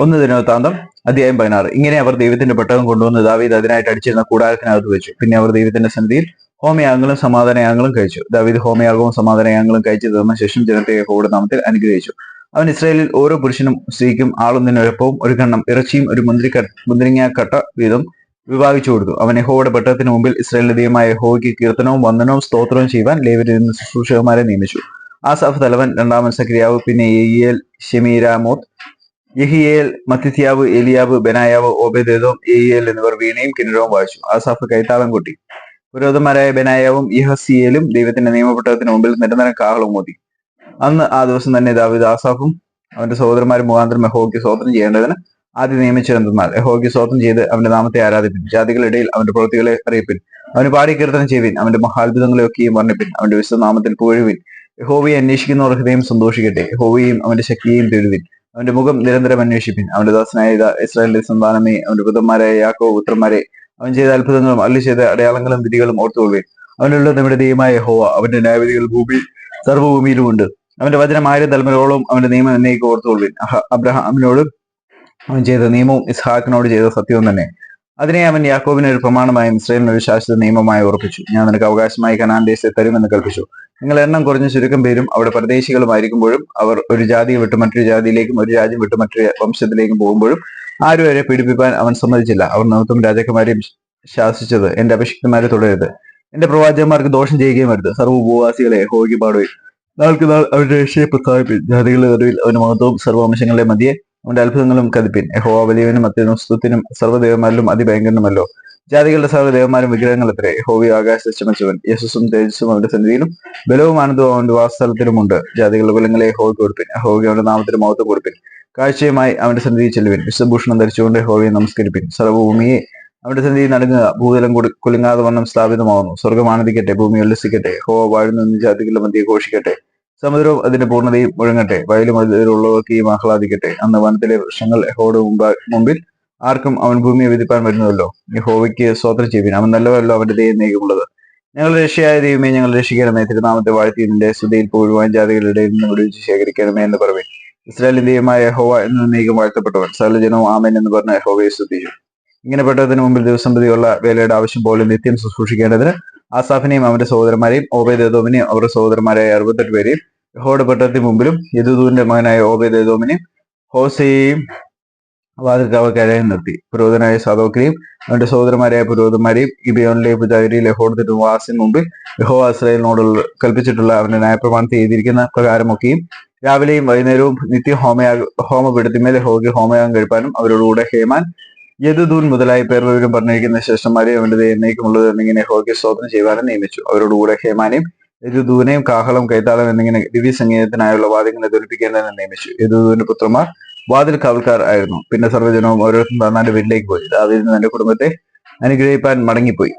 ഒന്ന് ദിനവൃത്താന്തം അധ്യായം പതിനാറ്. ഇങ്ങനെ അവർ ദൈവത്തിന്റെ പെട്ടകം കൊണ്ടുവന്ന് ദാവീദ് അതിനായിട്ട് അടിച്ചിരുന്ന കൂടാരത്തിനകത്ത് വെച്ചു. പിന്നെ അവർ ദൈവത്തിന്റെ സന്നിധിയിൽ ഹോമയാഗങ്ങളും സമാധാനയാഗങ്ങളും കഴിച്ചു. ദാവീദ് ഹോമയാഗവും സമാധാനയാഗങ്ങളും കഴിച്ചു തീർന്ന ശേഷം ജനത്തെ യഹോവയുടെ നാമത്തിൽ അനുഗ്രഹിച്ചു. അവൻ ഇസ്രായേലിൽ ഓരോ പുരുഷനും സ്ത്രീക്കും ആളൊന്നിനൊരപ്പവും ഒരു കണ്ണം ഇറച്ചിയും ഒരു മുന്തിരിക്ക മുന്തിരിങ്ങാക്കട്ട വീതം വിഭാഗിച്ചു കൊടുത്തു. അവൻ യഹോയുടെ പെട്ടകത്തിന് മുമ്പിൽ ഇസ്രായേലിന്റെ ദൈവമായ യഹോവയ്ക്ക് കീർത്തനവും വന്ദനവും സ്തോത്രവും ചെയ്യുവാൻ ലേവരിൽ നിന്ന് ശുശ്രൂഷകന്മാരെ നിയമിച്ചു. ആസാഫ് തലവൻ രണ്ടാമൻ സക്രിയാവ് പിന്നെ യെഹിയേൽ ഷെമീരാമോത്ത് യഹിയേൽ മത്തിത്യാവ് എലിയാവ് ബെനായാവ് ഓബേദേദോം എയിയേൽ എന്നിവർ വീണയും കിന്നരവും വായിച്ചു ആസാഫ് കൈത്താളം കൊട്ടി. പുരോഹിതന്മാരായ ബെനായാവും യഹസിയേലും ദൈവത്തിന്റെ നിയമപ്പെട്ടതിന് മുമ്പിൽ നിരന്തരം കാഹളം മോതി അന്ന് ആ ദിവസം തന്നെ ദാവിദ് ആസാഫും അവന്റെ സഹോദരന്മാരും മുഖാന്തരം യഹോയ്ക്ക് സ്വാതന്ത്ര്യം ചെയ്യേണ്ടതിന് ആദ്യം നിയമിച്ചിരുന്നാൽ യഹോയ്ക്ക് സ്വാതന്ത്ര്യം ചെയ്ത് അവന്റെ നാമത്തെ ആരാധിപ്പിൻ. ജാതികളിടയിൽ അവന്റെ പ്രവൃത്തികളെ അറിയിപ്പിൻ. അവന് പാടി കീർത്തനം ചെയ്യുവിൻ. അവന്റെ മഹാത്ഭുതങ്ങളെയൊക്കെയും വർണിപ്പിൻ. അവന്റെ വിശ്വനാമത്തിൽ പുഴുവിൻ യഹോവയെ അന്വേഷിക്കുന്നവർ ഹൃദയം സന്തോഷിക്കട്ടെ. യഹോവയും അവന്റെ ശക്തിയെയും തേടുവിൻ. അവന്റെ മുഖം നിരന്തരം അന്വേഷിപ്പിൻ. അവന്റെ ദാസനായ ഇസ്രായേലിന്റെ സന്താനമേ അവന്റെ പുത്രന്മാരായ യാക്കോ പുത്രന്മാരെ അവൻ ചെയ്ത അത്ഭുതങ്ങളും അല്ലി ചെയ്ത അടയാളങ്ങളും വിധികളും ഓർത്തുകൊള്ളുവിൻ. അവനുള്ള നമ്മുടെ ദൈവമായ ഹോവ അവന്റെ ന്യായവിധികൾ ഭൂമി സർവഭൂമിയിലുമുണ്ട് അവന്റെ വചനം ആയിരം തലമുറകളോളം അവന്റെ നിയമം എന്നേക്ക് ഓർത്തുകൊള്ളുവിൻ. അബ്രഹാമിനോട് അവൻ ചെയ്ത നിയമവും ഇസ്ഹാക്കിനോട് ചെയ്ത സത്യവും തന്നെ. അതിനെ അവൻ യാക്കോബിന് ഒരു പ്രമാണമായും ഇസ്രായേലിന് ഒരു ശാശ്വത നിയമമായി ഉറപ്പിച്ചു. ഞാൻ നിനക്ക് അവകാശമായി കനാൻ ദേശത്തെ തരുമെന്ന് കൽപ്പിച്ചു. നിങ്ങൾ എണ്ണം കുറഞ്ഞ ചുരുക്കം പേരും അവിടെ പ്രദേശികളുമായിരിക്കുമ്പോഴും അവർ ഒരു ജാതി വിട്ട് മറ്റൊരു ജാതിയിലേക്കും ഒരു രാജ്യം വിട്ട് മറ്റൊരു വംശത്തിലേക്കും പോകുമ്പോഴും ആരും അവരെ പീഡിപ്പിക്കാൻ അവൻ സമ്മതിച്ചില്ല. അവർ നിമിത്തം രാജാക്കന്മാരെയും ശാസിച്ചത് എന്റെ അഭിഷിക്തന്മാരെ തുടരരുത് എന്റെ പ്രവാചകന്മാർക്ക് ദോഷം ചെയ്യുകയും വരുത് സർവഭൂവാസികളെ ഹോകി പാടുകയും നാൾക്ക് നാൾ അവരുടെ രക്ഷയെ പ്രസ്താവിപ്പിൻ ജാതികളുടെ നടുവിൽ അവന്റെ മഹത്വവും സർവവംശങ്ങളുടെ മധ്യേ അവന്റെ അത്ഭുതങ്ങളും കതിപ്പിൻ. യഹോവ വലിയവനും അത്യനുസ്തുത്തിനും സർവദേവന്മാരിലും അതിഭയങ്കരനുമല്ലോ. ജാതികളുടെ സർവദേവന്മാരും വിഗ്രഹങ്ങൾ എത്രേ ഹോവി ആകാശ ചമച്ചവൻ യശസ്സും തേജസ്സും അവന്റെ സന്നിധിയിലും ബലവും ആനന്ദവും അവന്റെ വാസസ്ഥലത്തിലുമുണ്ട്. ജാതികളുടെ കുലങ്ങളെ ഹോവി കൊടുപ്പിൻ ഹോവി അവന്റെ നാമത്തിന് മഹത്വം കൊടുപ്പിൻ കാഴ്ചയുമായി അവന്റെ സന്നിധിയിൽ ചെല്ലുവിൻ. വിശ്വഭൂഷണം ധരിച്ചുകൊണ്ട് ഹോവിയെ നമസ്കരിപ്പിൻ. സർവഭൂമിയെ അവന്റെ സന്നിധി നടങ്ങുക ഭൂതലം കുലുങ്ങാതെ വണ്ണം സ്ഥാപിതമാവുന്നു. സ്വർഗം ആനന്ദിക്കട്ടെ ഭൂമി ഉല്ലസിക്കട്ടെ ഹോ വാഴുന്ന ജാതികളുടെ മധ്യ ഘോഷിക്കട്ടെ സമുദ്രവും അതിന്റെ പൂർണതയും മുഴങ്ങട്ടെ വയലും അതിലുള്ളവർക്കെയും ആഹ്ലാദിക്കട്ടെ അന്ന് വനത്തിലെ വൃക്ഷങ്ങൾ മുമ്പാ മുമ്പിൽ ആർക്കും അവൻ ഭൂമിയെ വിധിപ്പാൻ വരുന്നതല്ലോ. യഹോവയ്ക്ക് സ്വോത്രം ചെയ്യുവിൻ അവൻ നല്ലവല്ലോ അവന്റെ ദൈവം നീക്കമുള്ളത് ഞങ്ങൾ രക്ഷയായ ദൈവമേ ഞങ്ങൾ രക്ഷിക്കണമേ. തിരുനാമത്തെ വാഴ്ത്തി നിന്റെ സ്തുതിയിൽ പോഴുവാൻ ജാതികളുടെ നിന്ന് വിടുവിച്ച് ശേഖരിക്കണമേ എന്ന് പറവേ ഇസ്രായേലിൻ ദൈവമായ യഹോവ എന്ന് നീക്കം വാഴ്ത്തപ്പെട്ടവൻ. സകല ആമൻ എന്ന് പറഞ്ഞ യഹോവയെ സ്തുതിച്ചു. ഇങ്ങനെ പെട്ടതിന് മുമ്പിൽ ദിവസം പ്രതിയുള്ള വേലയുടെ ആവശ്യം പോലെ നിത്യം ശുശ്രൂഷിക്കേണ്ടതിന് ആസാഫിനെയും അവന്റെ സഹോദരന്മാരെയും ഓബേദേദോമിനെയും അവരുടെ സഹോദരന്മാരായ അറുപത്തെട്ട് പേരെയും യഹോയുടെ മുമ്പിലും യദുദൂന്റെ മകനായ ഓബേദേദോമിനെയും ഹോസയെയും വാതിൽക്കാവക്കാരെയും നിർത്തി. പുരോഹിതനായ സാദോക്കിനെയും അവന്റെ സഹോദരന്മാരായ പുരോഹിതന്മാരെയും ഇബിയോണിലെ പുജാരി യഹോയുടെ വാസിന് മുമ്പിൽ യഹോ ഇസ്രായേലിനോടുള്ള കൽപ്പിച്ചിട്ടുള്ള അവന്റെ ന്യായപ്രമാണത്തിൽ എഴുതിയിരിക്കുന്ന പ്രകാരമൊക്കെയും രാവിലെയും വൈകുന്നേരവും നിത്യ ഹോമയാഗ ഹോമപീഠത്തിന്മേൽ യഹോയ്ക്ക് ഹോമയാഗം കഴിപ്പാനും അവരോടുകൂടെ ഹേമാൻ യദുദൂൻ മുതലായി പേർ വിവരം പറഞ്ഞിരിക്കുന്ന ശ്രേഷ്ഠന്മാരെ അവന്റെ എന്നേക്കുമുള്ളത് എന്നിങ്ങനെ ഹോക്കി സ്തോത്രം ചെയ്യുവാനും നിയമിച്ചു. അവരോടുകൂടെ ഹേമാനെയും യദുദൂനെയും കാഹളം കൈത്താളം എന്നിങ്ങനെ ദിവ്യ സംഗീതത്തിനായുള്ള വാദ്യങ്ങളെ ധരിപ്പിക്കേണ്ടതെന്ന് നിയമിച്ചു. യദുദൂന്റെ പുത്രന്മാർ വാതിൽ കാവൽക്കാർ ആയിരുന്നു. പിന്നെ സർവജനവും ഓരോരുത്തരും തന്നാന്റെ വീട്ടിലേക്ക് പോയി. ദാവീദിന് തന്റെ കുടുംബത്തെ അനുഗ്രഹിപ്പാൻ മടങ്ങിപ്പോയി.